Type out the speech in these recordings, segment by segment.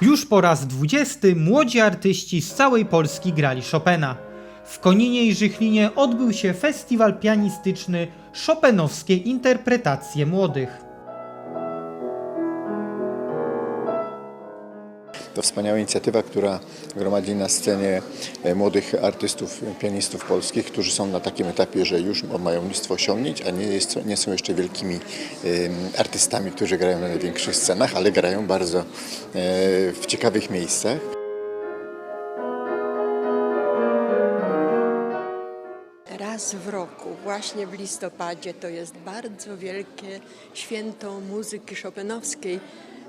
Już po raz dwudziesty młodzi artyści z całej Polski grali Chopina. W Koninie i Żychlinie odbył się festiwal pianistyczny Chopinowskie Interpretacje Młodych. To wspaniała inicjatywa, która gromadzi na scenie e, młodych artystów, pianistów polskich, którzy są na takim etapie, że już mają mnóstwo osiągnięć, a nie, jest, nie są jeszcze wielkimi artystami, którzy grają na największych scenach, ale grają bardzo e, w ciekawych miejscach. Raz w roku, właśnie w listopadzie, to jest bardzo wielkie święto muzyki chopinowskiej.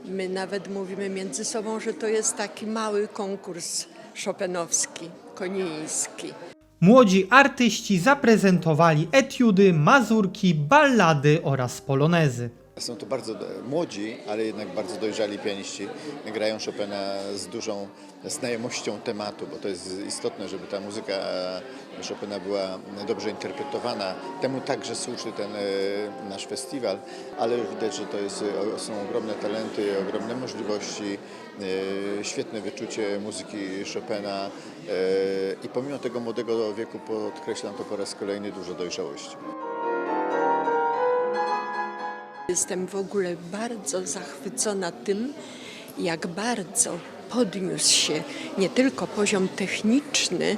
My nawet mówimy między sobą, że to jest taki mały konkurs chopinowski, koniński. Młodzi artyści zaprezentowali etiudy, mazurki, ballady oraz polonezy. Są to bardzo młodzi, ale jednak bardzo dojrzali pianiści. Grają Chopina z dużą znajomością tematu, bo to jest istotne, żeby ta muzyka Chopina była dobrze interpretowana. Temu także służy ten e, nasz festiwal, ale widać, że to jest, o- są ogromne talenty, ogromne możliwości, e, świetne wyczucie muzyki Chopina e, i pomimo tego młodego wieku podkreślam to po raz kolejny dużo dojrzałości. Jestem w ogóle bardzo zachwycona tym, jak bardzo podniósł się nie tylko poziom techniczny,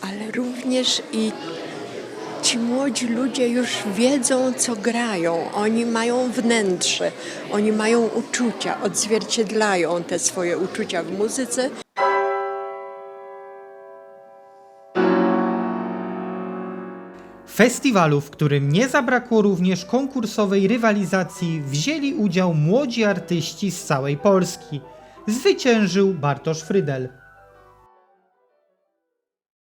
ale również i ci młodzi ludzie już wiedzą, co grają. Oni mają wnętrze, oni mają uczucia, odzwierciedlają te swoje uczucia w muzyce. Festiwalu, w którym nie zabrakło również konkursowej rywalizacji, wzięli udział młodzi artyści z całej Polski. Zwyciężył Bartosz Frydel.